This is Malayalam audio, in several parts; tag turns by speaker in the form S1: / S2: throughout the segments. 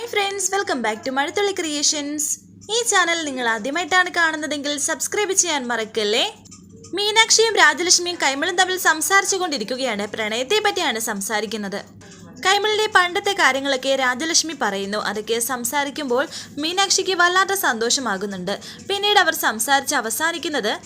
S1: Hi friends welcome back to Mazhathulli creations ഈ ചാനൽ നിങ്ങൾ ആദ്യമായിട്ടാണ് കാണുന്നതെങ്കിൽ സബ്സ്ക്രൈബ് ചെയ്യാൻ മറക്കല്ലേ? മീനാക്ഷിയും രാജലക്ഷ്മിയും കൈമളും തമ്മിൽ സംസാരിച്ചു കൊണ്ടിരിക്കുകയാണ്. പ്രണയത്തെ പറ്റിയാണ് സംസാരിക്കുന്നത്. കൈമളിന്റെ പണ്ടത്തെ കാര്യങ്ങളൊക്കെ രാജലക്ഷ്മി പറയുന്നു. അതൊക്കെ സംസാരിക്കുമ്പോൾ മീനാക്ഷിക്ക് വല്ലാത്ത സന്തോഷമാകുന്നുണ്ട്. പിന്നീട് അവർ സംസാരിച്ച് അവസാനിക്കുന്നത്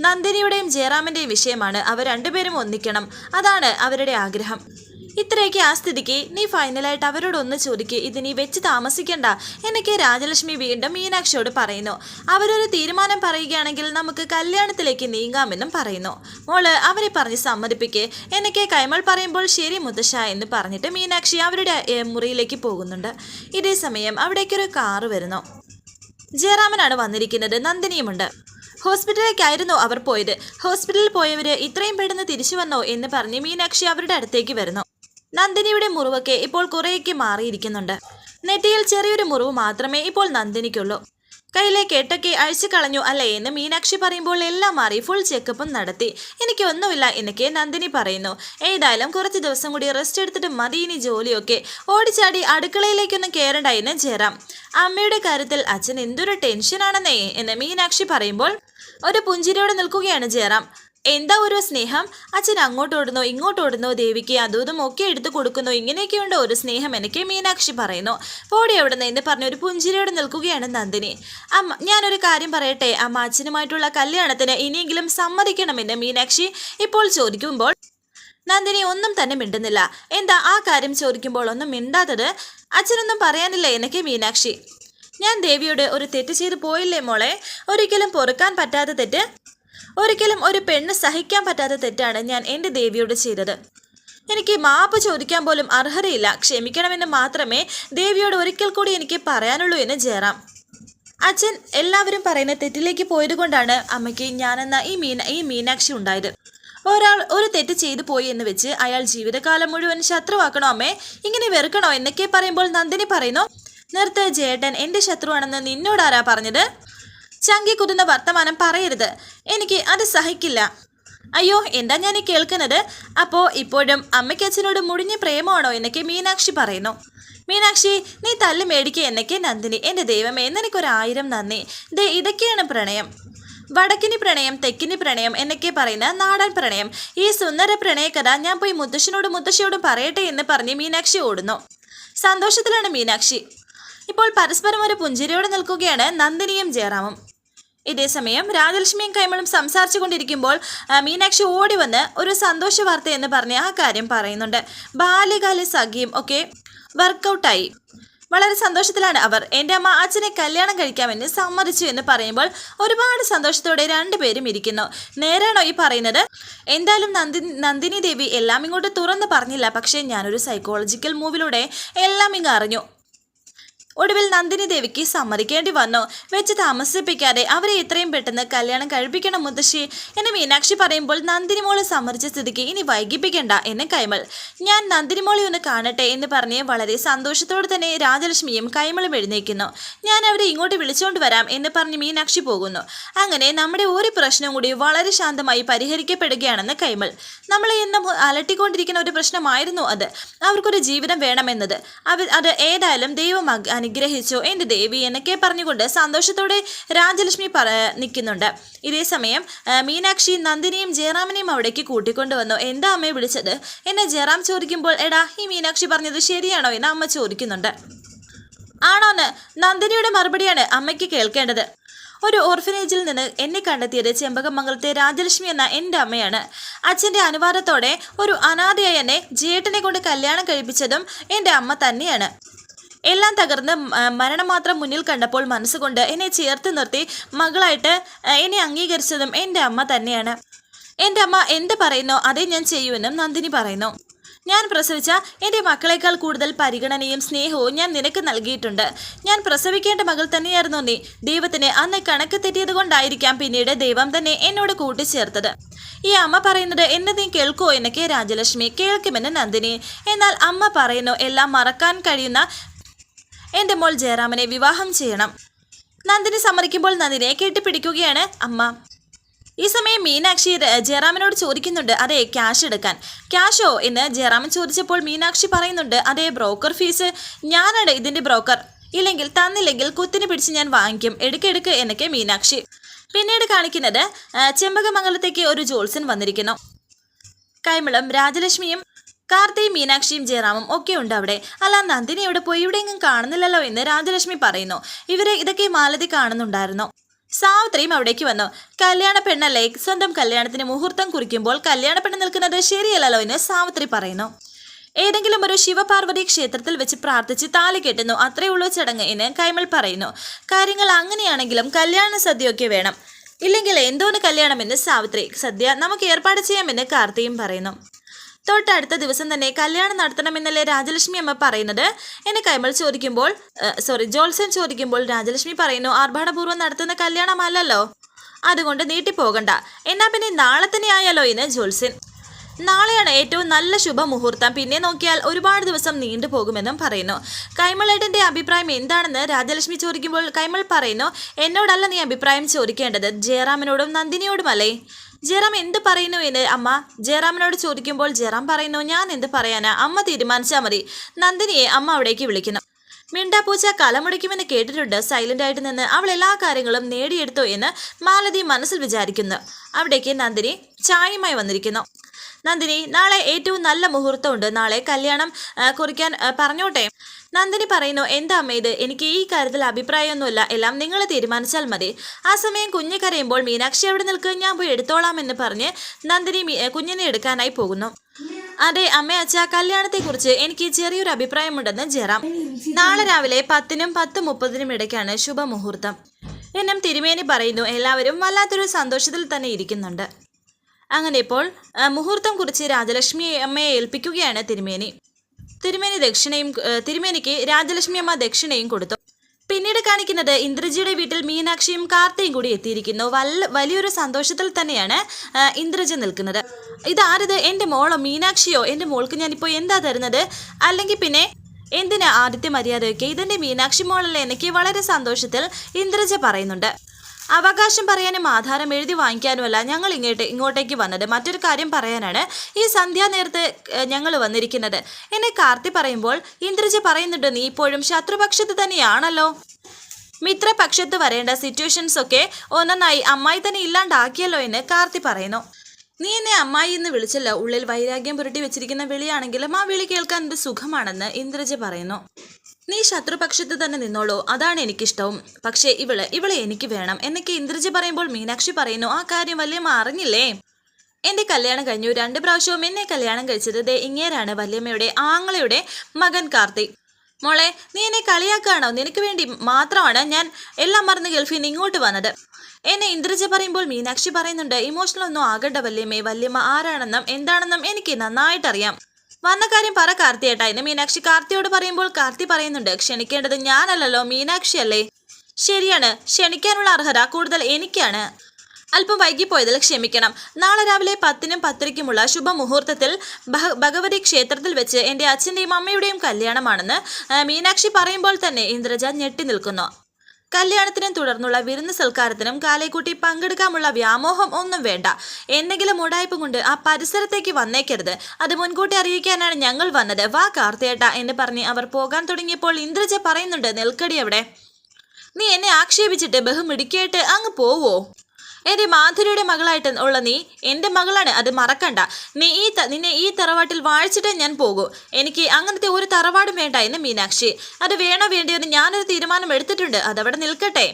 S1: നന്ദിനിയുടെയും ജയറാമിന്റെയും വിഷയമാണ്. അവർ രണ്ടുപേരും ഒന്നിക്കണം. അതാണ് അവരുടെ ആഗ്രഹം. ഇത്രയൊക്കെ ആ സ്ഥിതിക്ക് നീ ഫൈനലായിട്ട് അവരോട് ഒന്ന് ചോദിക്ക്. ഇത് നീ വെച്ച് താമസിക്കണ്ട. എന്നൊക്കെ രാജലക്ഷ്മി വീണ്ടും മീനാക്ഷിയോട് പറയുന്നു. അവരൊരു തീരുമാനം പറയുകയാണെങ്കിൽ നമുക്ക് കല്യാണത്തിലേക്ക് നീങ്ങാമെന്നും പറയുന്നു. മോൾ അവരെ പറഞ്ഞ് സമ്മതിപ്പിക്കേ. എന്നൊക്കെ കൈമൾ പറയുമ്പോൾ ശരി മുത്തശ്ശ എന്ന് പറഞ്ഞിട്ട് മീനാക്ഷി അവരുടെ മുറിയിലേക്ക് പോകുന്നുണ്ട്. ഇതേ സമയം അവിടേക്കൊരു കാറ് വരുന്നു. ജയറാമനാണ് വന്നിരിക്കുന്നത്. നന്ദിനിയുമുണ്ട്. ഹോസ്പിറ്റലിലേക്കായിരുന്നു അവർ പോയത്. ഹോസ്പിറ്റലിൽ പോയവര് ഇത്രയും പെട്ടെന്ന് തിരിച്ചു വന്നോ എന്ന് പറഞ്ഞ് മീനാക്ഷി അവരുടെ അടുത്തേക്ക് വരുന്നു. നന്ദിനിയുടെ മുറിവൊക്കെ ഇപ്പോൾ കുറേയൊക്കെ മാറിയിരിക്കുന്നുണ്ട്. നെറ്റിയിൽ ചെറിയൊരു മുറിവ് മാത്രമേ ഇപ്പോൾ നന്ദിനിക്കുള്ളൂ. കയ്യിലെ കെട്ടൊക്കെ അഴിച്ചു കളഞ്ഞു അല്ലേ എന്ന് മീനാക്ഷി പറയുമ്പോൾ എല്ലാം മാറി ഫുൾ ചെക്കപ്പും നടത്തി. എനിക്കൊന്നുമില്ല എന്നൊക്കെ നന്ദിനി പറയുന്നു. ഏതായാലും കുറച്ച് ദിവസം കൂടി റെസ്റ്റ് എടുത്തിട്ട് മതി ഇനി ജോലിയൊക്കെ. ഓടിച്ചാടി അടുക്കളയിലേക്കൊന്നും കയറണ്ട എന്ന് ജയറാം. അമ്മയുടെ കാര്യത്തിൽ അച്ഛൻ എന്തൊരു ടെൻഷനാണെന്നേ എന്ന് മീനാക്ഷി പറയുമ്പോൾ ഒരു പുഞ്ചിരിയോടെ നിൽക്കുകയാണ് ജയറാം. എന്താ ഒരു സ്നേഹം? അച്ഛൻ അങ്ങോട്ട് ഓടുന്നു ഇങ്ങോട്ട് ഓടുന്നു ദേവിക്ക് അതും ഒക്കെ എടുത്തു കൊടുക്കുന്നു ഇങ്ങനെയൊക്കെയുണ്ട് ഒരു സ്നേഹം എനിക്ക് മീനാക്ഷി പറയുന്നു. പോടി എവിടെ നിന്ന് എന്ന് പറഞ്ഞ് ഒരു പുഞ്ചിരിയോടെ നിൽക്കുകയാണ് നന്ദിനി. അമ്മ ഞാനൊരു കാര്യം പറയട്ടെ? അമ്മ അച്ഛനുമായിട്ടുള്ള കല്യാണത്തിന് ഇനിയെങ്കിലും സമ്മതിക്കണമെന്ന് മീനാക്ഷി. ഇപ്പോൾ ചോദിക്കുമ്പോൾ നന്ദിനി ഒന്നും തന്നെ മിണ്ടുന്നില്ല. എന്താ ആ കാര്യം ചോദിക്കുമ്പോൾ ഒന്നും മിണ്ടാത്തത്? അച്ഛനൊന്നും പറയാനില്ല എനിക്ക് മീനാക്ഷി? ഞാൻ ദേവിയോട് ഒരു തെറ്റ് ചെയ്തു പോയില്ലേ മോളെ? ഒരിക്കലും പൊറുക്കാൻ പറ്റാത്ത തെറ്റ് ഒരിക്കലും ഒരു പെണ്ണ് സഹിക്കാൻ പറ്റാത്ത തെറ്റാണ് ഞാൻ എന്റെ ദേവിയോട് ചെയ്തത്. എനിക്ക് മാപ്പ് ചോദിക്കാൻ പോലും അർഹതയില്ല. ക്ഷമിക്കണമെന്ന് മാത്രമേ ദേവിയോട് ഒരിക്കൽ കൂടി എനിക്ക് പറയാനുള്ളൂ എന്ന് ജയറാം. അച്ഛൻ എല്ലാവരും പറയുന്ന തെറ്റിലേക്ക് പോയത് കൊണ്ടാണ് അമ്മയ്ക്ക് ഞാനെന്ന ഈ മീന ഈ മീനാക്ഷി ഉണ്ടായത്. ഒരാൾ ഒരു തെറ്റ് ചെയ്തു പോയി എന്ന് വെച്ച് അയാൾ ജീവിതകാലം മുഴുവൻ ശത്രുവാക്കണോ അമ്മേ? ഇങ്ങനെ വെറുക്കണോ എന്നൊക്കെ പറയുമ്പോൾ നന്ദിനി പറയുന്നു നിർത്ത് ജേട്ടൻ എന്റെ ശത്രുവാണെന്ന് നിന്നോടാരാ പറഞ്ഞത്? ചങ്കി കുതുന്ന വർത്തമാനം പറയരുത്. എനിക്ക് അത് സഹിക്കില്ല. അയ്യോ എന്താ ഞാൻ ഈ കേൾക്കുന്നത്? അപ്പോ ഇപ്പോഴും അമ്മയ്ക്ക് അച്ഛനോട് മുടിഞ്ഞ പ്രേമമാണോ എന്നൊക്കെ മീനാക്ഷി പറയുന്നു. മീനാക്ഷി നീ തല്ല് മേടിക്കുക എന്നൊക്കെ നന്ദിനി. എന്റെ ദൈവമേ എന്നെനിക്കൊരായിരം നന്ദി. ദേ ഇതൊക്കെയാണ് പ്രണയം. വടക്കിനി പ്രണയം തെക്കിനി പ്രണയം എന്നൊക്കെ പറയുന്ന നാടൻ പ്രണയം. ഈ സുന്ദര പ്രണയകഥ ഞാൻ പോയി മുത്തശ്ശനോടും മുത്തശ്ശിയോടും പറയട്ടെ എന്ന് പറഞ്ഞ് മീനാക്ഷി ഓടുന്നു. സന്തോഷത്തിലാണ് മീനാക്ഷി. ഇപ്പോൾ പരസ്പരം ഒരു പുഞ്ചിരിയോടെ നിൽക്കുകയാണ് നന്ദിനിയും ജയറാമും. ഇതേസമയം രാജലക്ഷ്മിയും കൈമളും സംസാരിച്ചു കൊണ്ടിരിക്കുമ്പോൾ മീനാക്ഷി ഓടി വന്ന് ഒരു സന്തോഷ വാർത്ത എന്ന് പറഞ്ഞ് ആ കാര്യം പറയുന്നുണ്ട്. ബാല്യകാല സഖിയും ഒക്കെ വർക്കൗട്ടായി. വളരെ സന്തോഷത്തിലാണ് അവർ. എന്റെ അമ്മ അച്ഛനെ കല്യാണം കഴിക്കാമെന്ന് സമ്മതിച്ചു എന്ന് പറയുമ്പോൾ ഒരുപാട് സന്തോഷത്തോടെ രണ്ടുപേരും ഇരിക്കുന്നു. നേരാണോ ഈ പറയുന്നത്? എന്തായാലും നന്ദി നന്ദിനി ദേവി എല്ലാം ഇങ്ങോട്ട് തുറന്ന് പറഞ്ഞില്ല. പക്ഷേ ഞാനൊരു സൈക്കോളജിക്കൽ മൂവിലൂടെ എല്ലാം ഇങ്ങ് അറിഞ്ഞു. ഒടുവിൽ നന്ദിനി ദേവിക്ക് സമ്മതിക്കേണ്ടി വന്നു. വെച്ച് താമസിപ്പിക്കാതെ അവരെ എത്രയും പെട്ടെന്ന് കല്യാണം കഴിപ്പിക്കണം മുത്തശ്ശി എന്ന് മീനാക്ഷി പറയുമ്പോൾ നന്ദിനി മോളെ സമ്മതിച്ച സ്ഥിതിക്ക് ഇനി വൈകിപ്പിക്കണ്ട എന്ന് കൈമൾ. ഞാൻ നന്ദിനി മോളെ ഒന്ന് കാണട്ടെ എന്ന് പറഞ്ഞ് വളരെ സന്തോഷത്തോടെ തന്നെ രാജലക്ഷ്മിയും കൈമളും എഴുന്നേക്കുന്നു ഞാൻ അവരെ ഇങ്ങോട്ട് വിളിച്ചുകൊണ്ട് വരാം എന്ന് പറഞ്ഞ് മീനാക്ഷി പോകുന്നു. അങ്ങനെ നമ്മുടെ ഒരു പ്രശ്നം കൂടി വളരെ ശാന്തമായി പരിഹരിക്കപ്പെടുകയാണെന്ന് കൈമൾ. നമ്മളെ എന്നും അലട്ടിക്കൊണ്ടിരിക്കുന്ന ഒരു പ്രശ്നമായിരുന്നു അത്. അവർക്കൊരു ജീവിതം വേണമെന്നത്. അത് ഏതായാലും ദൈവം അനുഗ്രഹിച്ചു എന്റെ ദേവി എന്നൊക്കെ പറഞ്ഞുകൊണ്ട് സന്തോഷത്തോടെ രാജലക്ഷ്മി പറ നിൽക്കുന്നുണ്ട്. ഇതേ സമയം മീനാക്ഷി നന്ദിനിയും ജയറാമിനെയും അവിടേക്ക് കൂട്ടിക്കൊണ്ടുവന്നു എന്താ അമ്മയെ വിളിച്ചത്? എന്നെ ജയറാം ചോദിക്കുമ്പോൾ എടാ ഈ മീനാക്ഷി പറഞ്ഞത് ശരിയാണോ? എന്ന് അമ്മ ചോദിക്കുന്നുണ്ട്. ആണോന്ന്? നന്ദിനിയുടെ മറുപടിയാണ് അമ്മയ്ക്ക് കേൾക്കേണ്ടത്. ഒരു ഓർഫനേജിൽ നിന്ന് എന്നെ കണ്ടെത്തിയത് ചെമ്പകമംഗലത്തെ രാജലക്ഷ്മി എന്ന എന്റെ അമ്മയാണ്. അച്ഛന്റെ അനുവാദത്തോടെ ഒരു അനാഥയായ എന്നെ ജേട്ടനെ കൊണ്ട് കല്യാണം കഴിപ്പിച്ചതും എന്റെ അമ്മ തന്നെയാണ്. എല്ലാം തകർന്ന് മരണം മാത്രം മുന്നിൽ കണ്ടപ്പോൾ മനസ്സുകൊണ്ട് എന്നെ ചേർത്ത് നിർത്തി മകളായിട്ട് എന്നെ അംഗീകരിച്ചതും എന്റെ അമ്മ തന്നെയാണ്. എന്റെ അമ്മ എന്ത് പറയുന്നോ അതേ ഞാൻ ചെയ്യുമെന്നും നന്ദിനി പറയുന്നു. ഞാൻ പ്രസവിച്ച എന്റെ മക്കളെക്കാൾ കൂടുതൽ പരിഗണനയും സ്നേഹവും ഞാൻ നിനക്ക് നൽകിയിട്ടുണ്ട്. ഞാൻ പ്രസവിക്കേണ്ട മകൾ തന്നെയായിരുന്നു നീ. ദൈവത്തിന് അന്ന് കണക്ക് തെറ്റിയത് കൊണ്ടായിരിക്കാം പിന്നീട് ദൈവം തന്നെ എന്നോട് കൂട്ടിച്ചേർത്തത്. ഈ അമ്മ പറയുന്നത് എന്നെ നീ കേൾക്കുമോ എന്നൊക്കെ രാജലക്ഷ്മി കേൾക്കുമെന്ന് നന്ദിനി. എന്നാൽ അമ്മ പറയുന്നു എല്ലാം മറക്കാൻ കഴിയുന്ന എന്റെ മോൾ ജയറാമനെ വിവാഹം ചെയ്യണം. നന്ദിനി സമ്മതിക്കുമ്പോൾ നന്ദിനിയെ കെട്ടിപ്പിടിക്കുകയാണ് അമ്മ. ഈ സമയം മീനാക്ഷി ജയറാമനോട് ചോദിക്കുന്നുണ്ട് അതെ ക്യാഷ് എടുക്കാൻ. ക്യാഷോ? എന്ന് ജയറാമൻ ചോദിച്ചപ്പോൾ മീനാക്ഷി പറയുന്നുണ്ട് അതെ ബ്രോക്കർ ഫീസ് ഞാനാണ് ഇതിന്റെ ബ്രോക്കർ. ഇല്ലെങ്കിൽ തന്നില്ലെങ്കിൽ കുത്തിന് പിടിച്ച് ഞാൻ വാങ്ങിക്കും. എടുക്ക് എടുക്ക് എന്നൊക്കെ മീനാക്ഷി പിന്നീട് കാണിക്കുന്നത് ചെമ്പകമംഗലത്തേക്ക് ഒരു ജോൾസൻ വന്നിരിക്കുന്നു. കൈമളം രാജലക്ഷ്മിയും കാർത്തിയും മീനാക്ഷിയും ജയറാമും ഒക്കെ ഉണ്ട് അവിടെ. അല്ല നന്ദിനി എവിടെ പോയി? ഇവിടെ എങ്ങും കാണുന്നില്ലല്ലോ എന്ന് രാജലക്ഷ്മി പറയുന്നു. ഇവരെ ഇതൊക്കെ മാലതി കാണുന്നുണ്ടായിരുന്നു. സാവിത്രിയും അവിടേക്ക് വന്നു. കല്യാണ പെണ്ണല്ലേ? സ്വന്തം കല്യാണത്തിന് മുഹൂർത്തം കുറിക്കുമ്പോൾ കല്യാണ പെണ്ണ് നിൽക്കുന്നത് ശരിയല്ലല്ലോ എന്ന് സാവിത്രി പറയുന്നു. ഏതെങ്കിലും ഒരു ശിവപാർവതി ക്ഷേത്രത്തിൽ വെച്ച് പ്രാർത്ഥിച്ച് താലി കെട്ടുന്നു. അത്രേ ഉള്ളൂ ചടങ്ങ് എന്ന് കൈമൾ പറയുന്നു. കാര്യങ്ങൾ അങ്ങനെയാണെങ്കിലും കല്യാണ സദ്യയൊക്കെ വേണം. ഇല്ലെങ്കിൽ എന്തോന്ന് കല്യാണമെന്ന് സാവിത്രി സദ്യ നമുക്ക് ഏർപ്പാട് ചെയ്യാമെന്ന് കാർത്തിയും പറയുന്നു. തൊട്ടടുത്ത ദിവസം തന്നെ കല്യാണം നടത്തണമെന്നല്ലേ രാജലക്ഷ്മി അമ്മ പറയുന്നത്? എന്നെ കൈമൾ ചോദിക്കുമ്പോൾ സോറി ജോത്സ്യൻ ചോദിക്കുമ്പോൾ രാജലക്ഷ്മി പറയുന്നു ആർഭാടപൂർവം നടത്തുന്ന കല്യാണമല്ലല്ലോ. അതുകൊണ്ട് നീട്ടിപ്പോകണ്ട. എന്നാ പിന്നെ നാളെ തന്നെ ആയാലോ എന്ന് ജോൽസൻ നാളെയാണ് ഏറ്റവും നല്ല ശുഭമുഹൂർത്തം. പിന്നെ നോക്കിയാൽ ഒരുപാട് ദിവസം നീണ്ടു പോകുമെന്നും പറയുന്നു. കൈമളേട്ടന്റെ അഭിപ്രായം എന്താണെന്ന് രാജലക്ഷ്മി ചോദിക്കുമ്പോൾ കൈമൾ പറയുന്നു എന്നോടല്ല നീ അഭിപ്രായം ചോദിക്കേണ്ടത്. ജയറാമിനോടും നന്ദിനിയോടുമല്ലേ? ജയറാം എന്ത് പറയുന്നു എന്ന് അമ്മ ജയറാമിനോട് ചോദിക്കുമ്പോൾ ജയറാം പറയുന്നു ഞാൻ എന്ത് പറയാനാ? അമ്മ തീരുമാനിച്ചാൽ മതി. നന്ദിനിയെ അമ്മ അവിടേക്ക് വിളിക്കുന്നു. മിണ്ടാപ്പൂച്ച കലമുടിക്കുമെന്ന് കേട്ടിട്ടുണ്ട്. സൈലന്റ് ആയിട്ട് നിന്ന് അവൾ എല്ലാ കാര്യങ്ങളും നേടിയെടുത്തു എന്ന് മാലതി മനസ്സിൽ വിചാരിക്കുന്നു. അവിടേക്ക് നന്ദിനി ചായയുമായി വന്നിരിക്കുന്നു. നന്ദിനി നാളെ ഏറ്റവും നല്ല മുഹൂർത്തമുണ്ട്. നാളെ കല്യാണം കുറിക്കാൻ പറഞ്ഞോട്ടെ? നന്ദിനി പറയുന്നു എന്താ അമ്മ ഇത്? എനിക്ക് ഈ കാര്യത്തിൽ അഭിപ്രായമൊന്നുമില്ല. എല്ലാം നിങ്ങൾ തീരുമാനിച്ചാൽ മതി. ആ സമയം കുഞ്ഞ് കരയുമ്പോൾ മീനാക്ഷി അവിടെ നിൽക്കുക ഞാൻ പോയി എടുത്തോളാം എന്ന് പറഞ്ഞ് നന്ദിനി കുഞ്ഞിനെ എടുക്കാനായി പോകുന്നു. അതെ അമ്മ അച്ഛ കല്യാണത്തെക്കുറിച്ച് എനിക്ക് ചെറിയൊരു അഭിപ്രായമുണ്ടെന്ന് ജറാം നാളെ രാവിലെ പത്തിനും പത്ത് മുപ്പതിനും ഇടയ്ക്കാണ് ശുഭമുഹൂർത്തം. എന്നും തിരുമേനി പറയുന്നു എല്ലാവരും വല്ലാത്തൊരു സന്തോഷത്തിൽ തന്നെ ഇരിക്കുന്നുണ്ട്. അങ്ങനെ ഇപ്പോൾ മുഹൂർത്തം കുറിച്ച് രാജലക്ഷ്മി അമ്മയെ ഏൽപ്പിക്കുകയാണ് തിരുമേനി. തിരുമേനി ദക്ഷിണയും തിരുമേനിക്ക് രാജലക്ഷ്മി അമ്മ ദക്ഷിണയും കൊടുത്തു. പിന്നീട് കാണിക്കുന്നത് ഇന്ദ്രജിയുടെ വീട്ടിൽ മീനാക്ഷിയും കാർത്തയും കൂടി എത്തിയിരിക്കുന്നു. വല്ല വലിയൊരു സന്തോഷത്തിൽ തന്നെയാണ് ഇന്ദ്രജ നിൽക്കുന്നത്. ഇതാരത്? എന്റെ മോളോ മീനാക്ഷിയോ? എന്റെ മോൾക്ക് ഞാനിപ്പോൾ എന്താ തരുന്നത്? അല്ലെങ്കിൽ പിന്നെ എന്തിനാ ആദിത്യ മര്യാദയൊക്കെ? ഇതെന്റെ മീനാക്ഷി മോളല്ലേ? എനിക്ക് വളരെ സന്തോഷത്തിൽ ഇന്ദ്രജ പറയുന്നുണ്ട്. അവകാശം പറയാനും ആധാരം എഴുതി വാങ്ങിക്കാനുമല്ല ഞങ്ങൾ ഇങ്ങോട്ട് ഇങ്ങോട്ടേക്ക് വന്നത്. മറ്റൊരു കാര്യം പറയാനാണ് ഈ സന്ധ്യാനേരത്ത് ഞങ്ങൾ വന്നിരിക്കുന്നത്. എന്നെ കാർത്തി പറയുമ്പോൾ ഇന്ദ്രജ പറയുന്നുണ്ട് നീ ഇപ്പോഴും ശത്രുപക്ഷത്ത് തന്നെയാണല്ലോ. മിത്രപക്ഷത്ത് വരേണ്ട സിറ്റുവേഷൻസ് ഒക്കെ ഒന്നൊന്നായി അമ്മായി തന്നെ ഇല്ലാണ്ടാക്കിയല്ലോ എന്ന് കാർത്തി പറയുന്നു. നീ എന്നെ അമ്മായി എന്ന് വിളിച്ചല്ലോ ഉള്ളിൽ വൈരാഗ്യം പുരട്ടി വെച്ചിരിക്കുന്ന വിളിയാണെങ്കിലും ആ വിളി കേൾക്കാൻ എന്ത് സുഖമാണെന്ന് ഇന്ദ്രജ പറയുന്നു. നീ ശത്രുപക്ഷത്ത് തന്നെ നിന്നോളൂ. അതാണ് എനിക്കിഷ്ടവും. പക്ഷേ ഇവൾ ഇവളെ എനിക്ക് വേണം. എന്നൊക്കെ ഇന്ദ്രജി പറയുമ്പോൾ മീനാക്ഷി പറയുന്നു ആ കാര്യം വല്യമ്മ അറിഞ്ഞില്ലേ? എന്റെ കല്യാണം കഴിഞ്ഞു. രണ്ട് പ്രാവശ്യവും എന്നെ കല്യാണം കഴിച്ചത് ദേ ഇങ്ങേരാണ് വല്യമ്മയുടെ ആങ്ങളയുടെ മകൻ കാർത്തി. മോളെ നീ എന്നെ കളിയാക്കുകയാണോ? നിനക്ക് വേണ്ടി മാത്രമാണ് ഞാൻ എല്ലാം മറന്ന് ഗൾഫിൽ നിന്ന് ഇങ്ങോട്ട് വന്നത്. എന്നെ ഇന്ദ്രജ പറയുമ്പോൾ മീനാക്ഷി പറയുന്നുണ്ട് ഇമോഷണൽ ഒന്നും ആകണ്ട വല്യമ്മേ. വല്യമ്മ ആരാണെന്നും എന്താണെന്നും എനിക്ക് നന്നായിട്ടറിയാം. വന്ന കാര്യം പറ കാർത്തിയേട്ടാ. എന്ന് മീനാക്ഷി കാർത്തിയോട് പറയുമ്പോൾ കാർത്തി പറയുന്നുണ്ട് ക്ഷണിക്കേണ്ടത് ഞാനല്ലല്ലോ മീനാക്ഷി അല്ലേ ശരിയാണ് ക്ഷണിക്കാനുള്ള അർഹത കൂടുതൽ എനിക്കാണ്. അല്പം വൈകിപ്പോയതിൽ ക്ഷമിക്കണം. നാളെ രാവിലെ പത്തിനും പത്തരയ്ക്കുമുള്ള ശുഭമുഹൂർത്തത്തിൽ ഭഗവതി ക്ഷേത്രത്തിൽ വെച്ച് എന്റെ അച്ഛന്റെയും അമ്മയുടെയും കല്യാണമാണെന്ന് മീനാക്ഷി പറയുമ്പോൾ തന്നെ ഇന്ദ്രജ ഞെട്ടി നിൽക്കുന്നു. കല്യാണത്തിനും തുടർന്നുള്ള വിരുന്ന് സൽക്കാരത്തിനും കാലേക്കൂട്ടി പങ്കെടുക്കാമുള്ള വ്യാമോഹം ഒന്നും വേണ്ട. എന്തെങ്കിലും ഉടായ്പ കൊണ്ട് ആ പരിസരത്തേക്ക് വന്നേക്കരുത്. അത് മുൻകൂട്ടി അറിയിക്കാനാണ് ഞങ്ങൾ വന്നത്. വാ കാർത്തേട്ട എന്ന് പറഞ്ഞ് അവർ പോകാൻ തുടങ്ങിയപ്പോൾ ഇന്ദ്രജ പറയുന്നുണ്ട് നെൽക്കടി അവിടെ. നീ എന്നെ ആക്ഷേപിച്ചിട്ട് ബഹുമിടിക്കേട്ട് അങ്ങ് പോവോ? എന്റെ മാധുരിയുടെ മകളായിട്ട് ഉള്ള നീ എന്റെ മകളാണ് അത് മറക്കണ്ട. നീ ഈ നിന്നെ ഈ തറവാട്ടിൽ വാഴിച്ചിട്ടേ ഞാൻ പോകൂ. എനിക്ക് അങ്ങനത്തെ ഒരു തറവാടും വേണ്ട എന്ന് മീനാക്ഷി. അത് വേണോ വേണ്ടിയെന്ന് ഞാനൊരു തീരുമാനം എടുത്തിട്ടുണ്ട്. അതവിടെ നിൽക്കട്ടെ.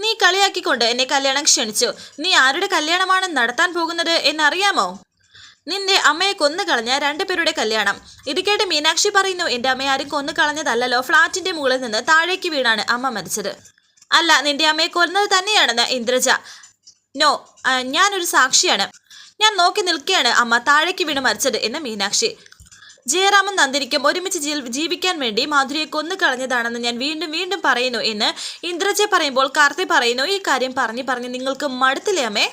S1: നീ കളിയാക്കിക്കൊണ്ട് എന്നെ കല്യാണം ക്ഷണിച്ചു. നീ ആരുടെ കല്യാണമാണ് നടത്താൻ പോകുന്നത് എന്നറിയാമോ? നിന്റെ അമ്മയെ കൊന്നു കളഞ്ഞ രണ്ടുപേരുടെ കല്യാണം. ഇത് കേട്ട് മീനാക്ഷി പറയുന്നു എന്റെ അമ്മയെ ആരും കൊന്നു കളഞ്ഞതല്ലല്ലോ ഫ്ളാറ്റിന്റെ മുകളിൽ നിന്ന് താഴേക്ക് വീണാണ് അമ്മ മരിച്ചത്. അല്ല നിന്റെ അമ്മയെ കൊന്നത് തന്നെയാണെന്ന് ഇന്ദ്രജ. നോ ഞാനൊരു സാക്ഷിയാണ്. ഞാൻ നോക്കി നിൽക്കുകയാണ് അമ്മ താഴേക്ക് വീണ് മരിച്ചത് എന്ന് മീനാക്ഷി. ജയറാമൻ നന്ദിനിക്കും ഒരുമിച്ച് ജീവിക്കാൻ വേണ്ടി മാധുരിയെ കൊന്നു കളഞ്ഞതാണെന്ന് ഞാൻ വീണ്ടും വീണ്ടും പറയുന്നു എന്ന് ഇന്ദ്രജ പറയുമ്പോൾ കാർത്തി പറയുന്നു ഈ കാര്യം പറഞ്ഞു പറഞ്ഞ് നിങ്ങൾക്ക് മടുത്തില്ലേ അമ്മേ?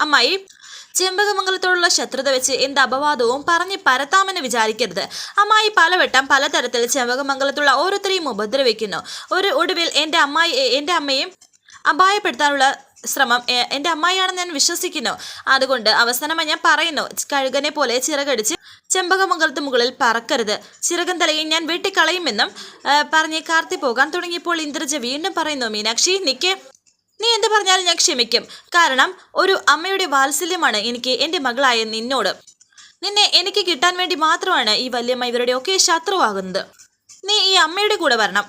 S1: അമ്മായി ചെമ്പകമംഗലത്തോടുള്ള ശത്രുത വെച്ച് എന്ത് അപവാദവും പറഞ്ഞ് പരത്താമെന്ന് വിചാരിക്കരുത്. അമ്മായി പലവട്ടം പലതരത്തിൽ ചെമ്പകമംഗലത്തുള്ള ഓരോരുത്തരെയും ഉപദ്രവിക്കുന്നു. ഒരു ഒടുവിൽ എന്റെ അമ്മായി എന്റെ അമ്മയും അപായപ്പെടുത്താനുള്ള ശ്രമം എന്റെ അമ്മായിയാണെന്ന് ഞാൻ വിശ്വസിക്കുന്നു. അതുകൊണ്ട് അവസാനമായി ഞാൻ പറയുന്നു കഴുകനെ പോലെ ചിറകടിച്ച് ചെമ്പകമംഗലത്ത് മുകളിൽ പറക്കരുത്. ചിറകൻ തലയിൽ ഞാൻ വെട്ടിക്കളയുമെന്നും പറഞ്ഞ് കാർത്തി പോകാൻ തുടങ്ങിയപ്പോൾ ഇന്ദ്രജ വീണ്ടും പറയുന്നു മീനാക്ഷി നിക്ക്. നീ എന്ത് പറഞ്ഞാലും ഞാൻ ക്ഷമിക്കും. കാരണം ഒരു അമ്മയുടെ വാത്സല്യമാണ് എനിക്ക് എന്റെ മകളായ നിന്നോട്. നിന്നെ എനിക്ക് കിട്ടാൻ വേണ്ടി മാത്രമാണ് ഈ വല്യമ്മ ഇവരുടെ ഒക്കെ ശത്രുവാകുന്നത്. നീ ഈ അമ്മയുടെ കൂടെ വരണം.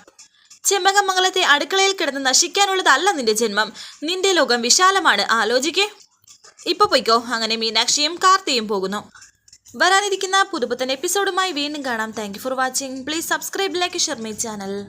S1: ചെമ്പകമംഗലത്തെ അടുക്കളയിൽ കിടന്ന് നശിക്കാനുള്ളതല്ല നിന്റെ ജന്മം. നിന്റെ ലോകം വിശാലമാണ്. ആലോചിക്കേ. ഇപ്പൊ പൊയ്ക്കോ. അങ്ങനെ മീനാക്ഷിയും കാർത്തിയും പോകുന്നു. വരാനിരിക്കുന്ന പുതുപുത്തൻ എപ്പിസോഡുമായി വീണ്ടും കാണാം. Thank for watching please subscribe like share my channel